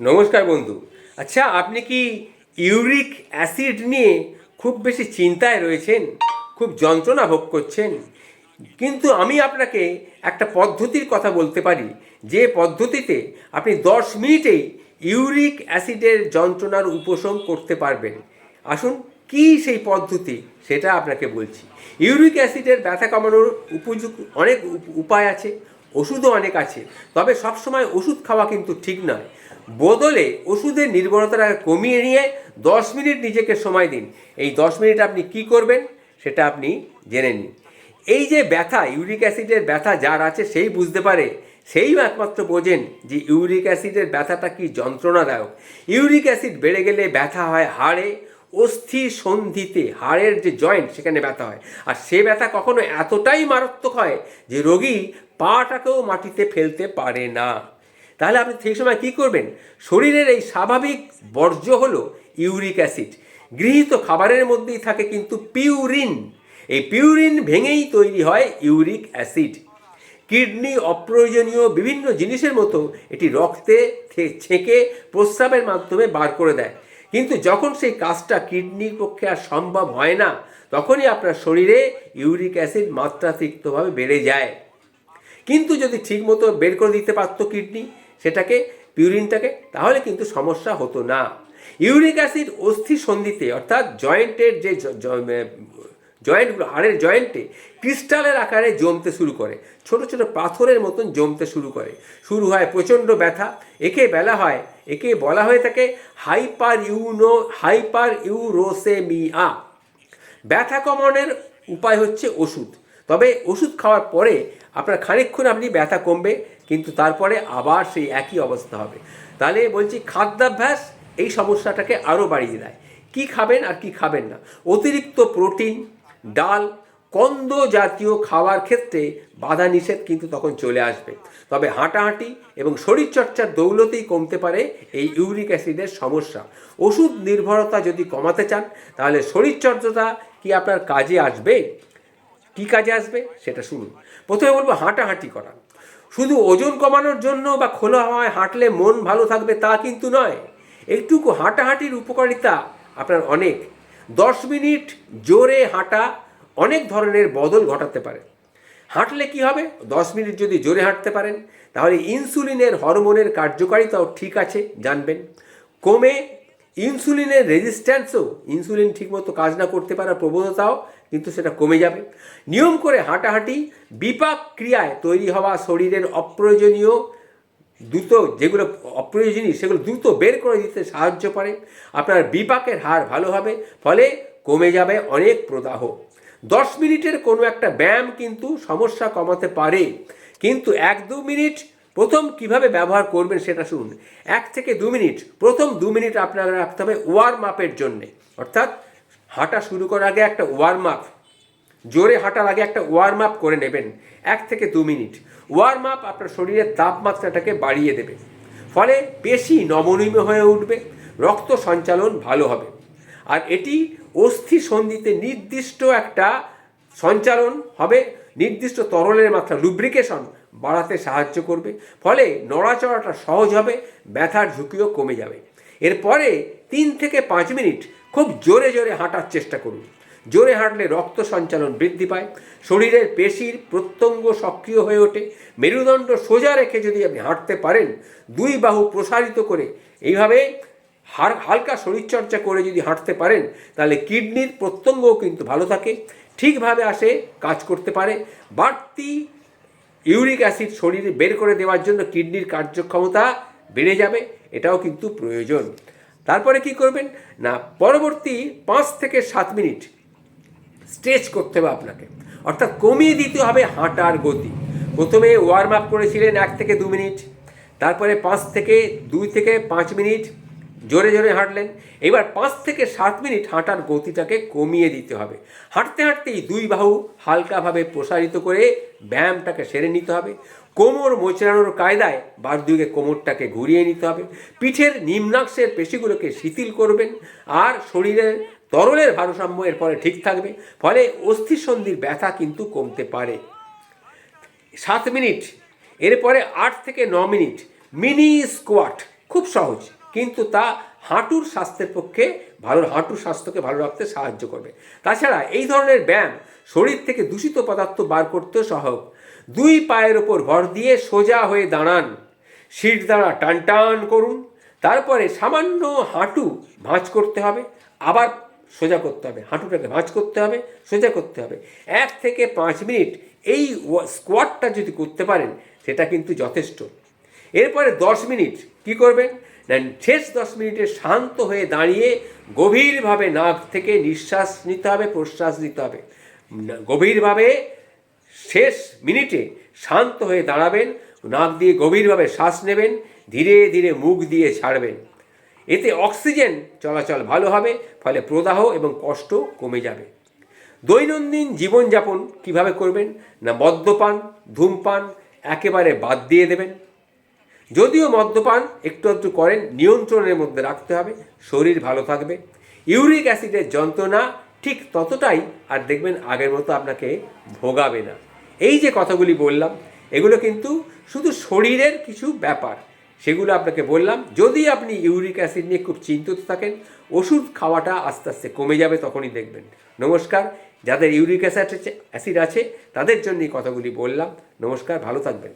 নমস্কার বন্ধু। আচ্ছা আপনি কি ইউরিক অ্যাসিড নিয়ে খুব বেশি চিন্তায় রয়েছেন? খুব যন্ত্রণা ভোগ করছেন? কিন্তু আমি আপনাকে একটা পদ্ধতির কথা বলতে পারি। যে পদ্ধতিতে আপনি দশ মিনিটেই ইউরিক অ্যাসিডের যন্ত্রণার উপশম করতে পারবেন। আসুন, কি সেই পদ্ধতি? সেটা আপনাকে বলছি। ইউরিক অ্যাসিডের ব্যথা কমানোর উপযুক্ত অনেক উপ- উপায় আছে। ওষুধও অনেক আছে। তবে সবসময় ওষুধ খাওয়া কিন্তু ঠিক নয়। বদলে ওষুধের নির্ভরতাটা কমিয়ে নিয়ে দশ মিনিট নিজেকে সময় দিন। এই দশ মিনিট আপনি কি করবেন সেটা আপনি জেনে নিন। এই যে ব্যথা, ইউরিক অ্যাসিডের ব্যথা যার আছে সেই বুঝতে পারে। সেই একমাত্র বোঝেন যে ইউরিক অ্যাসিডের ব্যথাটা কি যন্ত্রণাদায়ক। ইউরিক অ্যাসিড বেড়ে গেলে ব্যথা হয় হাড়ে। অস্থি সন্ধিতে হাড়ের যে জয়েন্ট সেখানে ব্যথা হয়। আর সে ব্যথা কখনো এতটাই মারাত্মক হয় যে রোগী পাটাকেও মাটিতে ফেলতে পারে না। তাহলে আপনি সেই সময় কী করবেন? শরীরের এই স্বাভাবিক বর্জ্য হলো ইউরিক অ্যাসিড। গৃহীত খাবারের মধ্যেই থাকে কিন্তু পিউরিন। এই পিউরিন ভেঙেই তৈরি হয় ইউরিক অ্যাসিড। কিডনি অপ্রয়োজনীয় বিভিন্ন জিনিসের মতো এটি রক্তে ছেঁকে প্রস্রাবের মাধ্যমে বার করে দেয়। কিন্তু যখন সেই কাজটা কিডনির পক্ষে আর সম্ভব হয় না, তখনই আপনার শরীরে ইউরিক অ্যাসিড মাত্রাতিরিক্তভাবে বেড়ে যায়। কিন্তু যদি ঠিকমতো বের করে দিতে পারতো কিডনি, সেটাকে পিউরিনটাকে তাহলে কিন্তু সমস্যা হতো না। ইউরিক অ্যাসিড অস্থি সন্ধিতে অর্থাৎ জয়েন্টের যে জয়েন্টগুলো, হাড়ের জয়েন্টে, ক্রিস্টালের আকারে জমতে শুরু করে। ছোট ছোট পাথরের মতন জমতে শুরু করে। শুরু হয় প্রচণ্ড ব্যথা, একে বেলা হয়, একে বলা হয়ে থাকে হাইপার ইউনো হাইপার ইউরোসেমিয়া ব্যথা কমানোর উপায় হচ্ছে ওষুধ। তবে ওষুধ খাওয়ার পরে আপনার খানিকক্ষণ আপনি ব্যথা কমবে, কিন্তু তারপরে আবার সেই একই অবস্থা হবে। তাহলে বলছি খাদ্যাভ্যাস এই সমস্যাটাকে আরও বাড়িয়ে দেয়। কি খাবেন আর কি খাবেন না। অতিরিক্ত প্রোটিন, ডাল, কন্দ জাতীয় খাওয়ার ক্ষেত্রে বাধা নিষেধ কিন্তু তখন চলে আসবে। তবে হাঁটাহাঁটি এবং শরীরচর্চার দৌলতেই কমতে পারে এই ইউরিক অ্যাসিডের সমস্যা। ওষুধ নির্ভরতা যদি কমাতে চান, তাহলে শরীরচর্চাটা কি আপনার কাজে আসবে? কি কাজে আসবে? সেটা শুনুন। প্রথমে বলব হাঁটাহাঁটি করা। শুধু ওজন কমানোর জন্য বা খোলা হওয়ায় হাঁটলে মন ভালো থাকবে তা কিন্তু নয়। একটুকু হাঁটাহাঁটির উপকারিতা আপনার অনেক। দশ মিনিট জোরে হাঁটা অনেক ধরনের বদল ঘটাতে পারে। হাঁটলে কি হবে? দশ মিনিট যদি জোরে হাঁটতে পারেন, তাহলে ইনসুলিনের হরমোনের কার্যকারিতাও ঠিক আছে, জানবেন। কমে ইনসুলিনের রেজিস্ট্যান্সও ইনসুলিন ঠিকমতো কাজ না করতে পারার প্রবণতাও কিন্তু সেটা কমে যাবে। নিয়ম করে হাঁটাহাঁটি বিপাক ক্রিয়ায় তৈরি হওয়া শরীরের অপ্রয়োজনীয় দ্রুত যেগুলো অপ্রয়োজনীয় সেগুলো দ্রুত বের করে দিতে সাহায্য করে। আপনার বিপাকের হার ভালো হবে, ফলে কমে যাবে অনেক প্রদাহ। দশ মিনিটের কোনো একটা ব্যায়াম কিন্তু সমস্যা কমাতে পারে। কিন্তু এক দু মিনিট প্রথম কীভাবে ব্যবহার করবেন সেটা শুনুন। এক থেকে দু মিনিট। প্রথম দু মিনিট আপনারা রাখতে হবে ওয়ার্ম আপের জন্যে। অর্থাৎ হাঁটা শুরু করার আগে একটা ওয়ার্ম আপ জোরে হাঁটার আগে একটা ওয়ার্ম আপ করে নেবেন। এক থেকে দু মিনিট। ওয়ার্ম আপ আপনার শরীরের তাপমাত্রাটাকে বাড়িয়ে দেবে। ফলে পেশি নমনীয় হয়ে উঠবে। রক্ত সঞ্চালন ভালো হবে। আর এটি অস্থি সন্ধিতে নির্দিষ্ট একটা সঞ্চালন হবে। নির্দিষ্ট তরলের মাত্রা লুব্রিকেশন বাড়াতে সাহায্য করবে। ফলে নড়াচড়াটা সহজ হবে, ব্যথার ঝুঁকিও কমে যাবে। এরপরে তিন থেকে পাঁচ মিনিট খুব জোরে জোরে হাঁটার চেষ্টা করুন। জোরে হাঁটলে রক্ত সঞ্চালন বৃদ্ধি পায়। শরীরের পেশির প্রত্যঙ্গ সক্রিয় হয়ে ওঠে। মেরুদণ্ড সোজা রেখে যদি আপনি হাঁটতে পারেন, দুই বাহু প্রসারিত করে এইভাবে হার, হালকা শরীরচর্চা করে যদি হাঁটতে পারেন, তাহলে কিডনির প্রত্যঙ্গও কিন্তু ভালো থাকে। ঠিকভাবে আসে, কাজ করতে পারে। বাড়তি ইউরিক অ্যাসিড শরীরে বের করে দেওয়ার জন্য কিডনির কার্যক্ষমতা বেড়ে যাবে, এটাও কিন্তু প্রয়োজন। তারপরে কি করবেন? না, পরবর্তী পাঁচ থেকে সাত মিনিট স্ট্রেচ করতে হবে আপনাকে। অর্থাৎ কমিয়ে দিতে হবে হাঁটার গতি। প্রথমে ওয়ার্ম আপ করেছিলেন এক থেকে দু মিনিট, তারপরে পাঁচ থেকে দুই থেকে পাঁচ মিনিট জোরে জোরে হাঁটলেন। এবার পাঁচ থেকে সাত মিনিট হাঁটার গতিটাকে কমিয়ে দিতে হবে। হাঁটতে হাঁটতেই দুই বাহু হালকাভাবে প্রসারিত করে ব্যায়ামটাকে সেরে নিতে হবে। কোমর মোচড়ানোর কায়দায় বার দিকে কোমরটাকে ঘুরিয়ে নিতে হবে। পিঠের নিম্নাংশের পেশিগুলোকে শিথিল করবেন আর শরীরের তরলের ভারসাম্য এর পরে ঠিক থাকবে, ফলে অস্থিসন্ধির ব্যথা কিন্তু কমতে পারে। সাত মিনিট, এরপরে আট থেকে ন মিনিট মিনি স্কোয়াট, খুব সহজ। কিন্তু তা হাঁটুর স্বাস্থ্যের পক্ষে ভালো, হাঁটুর স্বাস্থ্যকে ভালো রাখতে সাহায্য করবে। তাছাড়া এই ধরনের ব্যায়াম শরীর থেকে দূষিত পদার্থ বার করতেও সহায়ক দুই পায়ের ওপর ভর দিয়ে সোজা হয়ে দাঁড়ান। সিট দ্বারা টান টান করুন। তারপরে সামান্য হাঁটু ভাঁজ করতে হবে। আবার সোজা করতে হবে। হাঁটুটাকে ভাঁজ করতে হবে, সোজা করতে হবে। এক থেকে পাঁচ মিনিট এই স্কোয়াটটা যদি করতে পারেন, সেটা কিন্তু যথেষ্ট। এরপরে দশ মিনিট কি করবেন? না শেষ দশ মিনিটে শান্ত হয়ে দাঁড়িয়ে গভীরভাবে নাক থেকে নিঃশ্বাস নিতে হবে, প্রশ্বাস নিতে হবে। গভীরভাবে শেষ মিনিটে শান্ত হয়ে দাঁড়াবেন, নাক দিয়ে গভীরভাবে শ্বাস নেবেন, ধীরে ধীরে মুখ দিয়ে ছাড়বেন। এতে অক্সিজেন চলাচল ভালো হবে, ফলে প্রদাহ এবং কষ্ট কমে যাবে। দৈনন্দিন জীবনযাপন কীভাবে করবেন? না মদ্যপান, ধূমপান একেবারে বাদ দিয়ে দেবেন। যদিও মদ্যপান, একটু একটু করেন, নিয়ন্ত্রণের মধ্যে রাখতে হবে, শরীর ভালো থাকবে। ইউরিক অ্যাসিডের যন্ত্রণা ঠিক ততটাই, আর দেখবেন আগের মতো আপনাকে ভোগাবে না। এই যে কথাগুলি বললাম, এগুলো কিন্তু শুধু শরীরের কিছু ব্যাপার। সেগুলো আপনাকে বললাম, যদি আপনি ইউরিক অ্যাসিড নিয়ে খুব চিন্তিত থাকেন, ওষুধ খাওয়াটা আস্তে আস্তে কমে যাবে, তখনই দেখবেন। নমস্কার, যাদের ইউরিক অ্যাসিড অ্যাসিড আছে, তাদের জন্য এই কথাগুলি বললাম। নমস্কার, ভালো থাকবেন।